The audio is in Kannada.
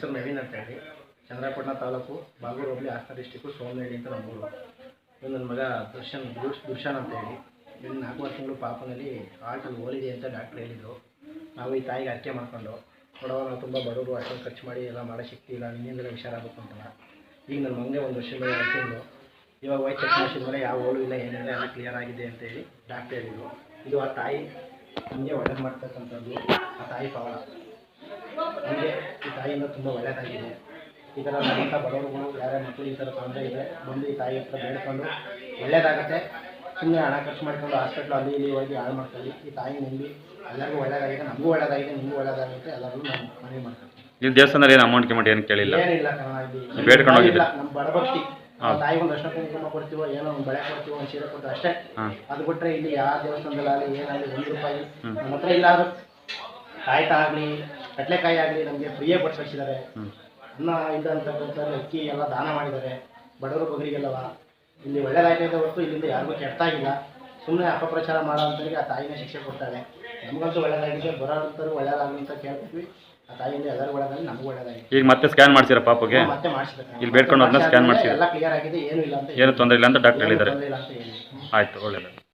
ಹೆಸರು ನವೀನ್ ಅಂತ ಹೇಳಿ ಚಂದ್ರಪಟ್ಟಣ ತಾಲೂಕು ಬಾಗೂರು ಹೋಬಳಿ ಹಾಸನ ಡಿಸ್ಟಿಕ್ಕು ಸೋಮನಹಳ್ಳಿ ಅಂತ ನಮ್ಮೂರು. ಇವನು ನನ್ನ ಮಗ ದರ್ಶನ್ ದುರ್ಶ್ ದುರ್ಶನ್ ಅಂತ ಹೇಳಿ. ಇನ್ನು ವರ್ಷ ತಿಂಗಳು ಪಾಪನಲ್ಲಿ ಹಾರ್ಟಲ್ಲಿ ಓಲಿದೆ ಅಂತ ಡಾಕ್ಟ್ರ್ ಹೇಳಿದರು. ನಾವು ಈ ತಾಯಿಗೆ ಅರ್ಕೆ ಮಾಡ್ಕೊಂಡು ನೋಡೋವಾಗ ನಾವು ತುಂಬ ಬಡವರು, ಅಷ್ಟೊಂದು ಖರ್ಚು ಮಾಡಿ ಎಲ್ಲ ಮಾಡೋ ಶಕ್ತಿ ಇಲ್ಲ, ನಿನ್ನಿಂದಲೇ ಹುಷಾರಾಗಬೇಕು ಅಂತ. ಈಗ ನನ್ನ ಮಗನೇ ಒಂದು ವರ್ಷದ ಮೇಲೆ ಇವಾಗ ವೈ ಚೆಕ್ ಮಾಡಿಸಿದ ಮೇಲೆ ಯಾವ ಓಲು ಇಲ್ಲ, ಏನಿಲ್ಲ, ಎಲ್ಲ ಕ್ಲಿಯರ್ ಆಗಿದೆ ಅಂತ ಹೇಳಿ ಡಾಕ್ಟ್ರ್ ಹೇಳಿದರು. ಇದು ಆ ತಾಯಿ ನಮಗೆ ಒಳ್ಳೇದು ಮಾಡ್ತಕ್ಕಂಥದ್ದು. ಆ ತಾಯಿ ಈ ತಾಯಿಯಿಂದ ತುಂಬ ಒಳ್ಳೆಯದಾಗಿದೆ ಈ ಥರ ನಮ್ಮಂಥ ಬಡವರುಗಳು ಯಾರೇ ಮಕ್ಕಳು ಈ ಥರ ತೊಂದರೆ ಇದೆ ಬಂದು ಈ ತಾಯಿ ಹತ್ರ ಬೇಡ್ಕೊಂಡು ಒಳ್ಳೇದಾಗುತ್ತೆ. ಸುಮ್ಮನೆ ಹಣ ಖರ್ಚು ಮಾಡ್ಕೊಂಡು ಹಾಸ್ಪಿಟ್ಲು ಅಲ್ಲಿ ಇಲ್ಲಿ ಹೋಗಿ ಹಾಳು ಮಾಡ್ಕೊಳ್ಳಿ ಈ ತಾಯಿ ನಂಬಿ ಎಲ್ಲರಿಗೂ ಒಳ್ಳೇದಾಗಿದೆ ನಮಗೂ ಒಳ್ಳೆಯದಾಗಿದೆ ನಿಮಗೂ ಒಳ್ಳೇದಾಗುತ್ತೆ ಎಲ್ಲರೂ ನಾನು ಮನವಿ ಮಾಡ್ತೀನಿ ನೀವು ದೇವಸ್ಥಾನದಲ್ಲಿ ಏನು ಅಮೌಂಟ್ ಗಿಮೌಂಟ್ ಏನು ಕೇಳಿಲ್ಲ? ಏನಿಲ್ಲ ಕಣ ಬೇಡ್ಕೊಂಡು ಹೋಗಿಲ್ಲ ನಮ್ಮ ಬಡಭಕ್ತಿ. ತಾಯಿ ತಾಯಿಗೆ ಒಂದು ಅರ್ಶನ ಕುಂಕುಮ ಕೊಡ್ತೀವೋ ಏನೋ ಒಂದು ಬಳೆ ಕೊಡ್ತೀವೋ ಒಂದು ಸೀರೆ ಕೊಡ್ತೀವಿ ಅಷ್ಟೇ. ಅದು ಬಿಟ್ಟರೆ ಇಲ್ಲಿ ಯಾವ ದೇವಸ್ಥಾನದಲ್ಲಾಗಲಿ ಏನಾಗಲಿ ಒಂದು ರೂಪಾಯಿ. ನಮ್ಮ ಹತ್ರ ಇಲ್ಲ ಅದು. ಕಾಯ್ತಾ ಆಗಲಿ ಕಡಲೆಕಾಯಿ ಆಗಲಿ ನಮಗೆ ಫ್ರೀಯೇ ಪಡಿಸಿದ್ದಾರೆ ಅನ್ನ ಇದ್ದಂತಕ್ಕಂಥ ಅಕ್ಕಿ ಎಲ್ಲ ದಾನ ಮಾಡಿದ್ದಾರೆ. ಬಡವರು ಬಗರಿಗೆಲ್ಲವ. ಇಲ್ಲಿ ಒಳ್ಳೇದಾಗ್ತದೆ ಹೊರತು ಇಲ್ಲಿಂದ ಯಾರಿಗೂ ಇಲ್ಲ. ಸುಮ್ಮನೆ ಅಪಪ್ರಚಾರ ಮಾಡೋ ಅಂಥವ್ರಿಗೆ ಆ ತಾಯಿನೇ ಶಿಕ್ಷೆ ಕೊಡ್ತಾರೆ ನಮಗಂತೂ ಒಳ್ಳೇದಾಗಿದೆ. ಬರೋಂಥವ್ರು ಒಳ್ಳೇದಾಗಲಿ ಅಂತ ಕೇಳ್ತೀವಿ ಆ ತಾಯಿಯಿಂದ ಎಲ್ಲರೂ ಒಳ್ಳೇದಾಗಲಿ ನಮಗೂ ಒಳ್ಳೇದಾಗಿದೆ ಈಗ ಮತ್ತೆ ಸ್ಕ್ಯಾನ್ ಮಾಡ್ಸಿರ ಪಾಪಗೆ? ಮತ್ತೆ ಮಾಡಿಸಿದ್ರೆ ಇಲ್ಲಿ ಬೇಡ್ಕೊಂಡು ಅದನ್ನ ಸ್ಕ್ಯಾನ್ ಮಾಡ್ಸಿದ್ದಾರೆ. ಎಲ್ಲ ಕ್ಲಿಯರ್ ಆಗಿದೆ. ಏನೂ ಇಲ್ಲ ಅಂತ ಏನು ತೊಂದರೆ ಇಲ್ಲ ಅಂತ ಡಾಕ್ಟರ್ ಹೇಳಿದ್ದಾರೆ. ಆಯಿತು ಒಳ್ಳೆಯದು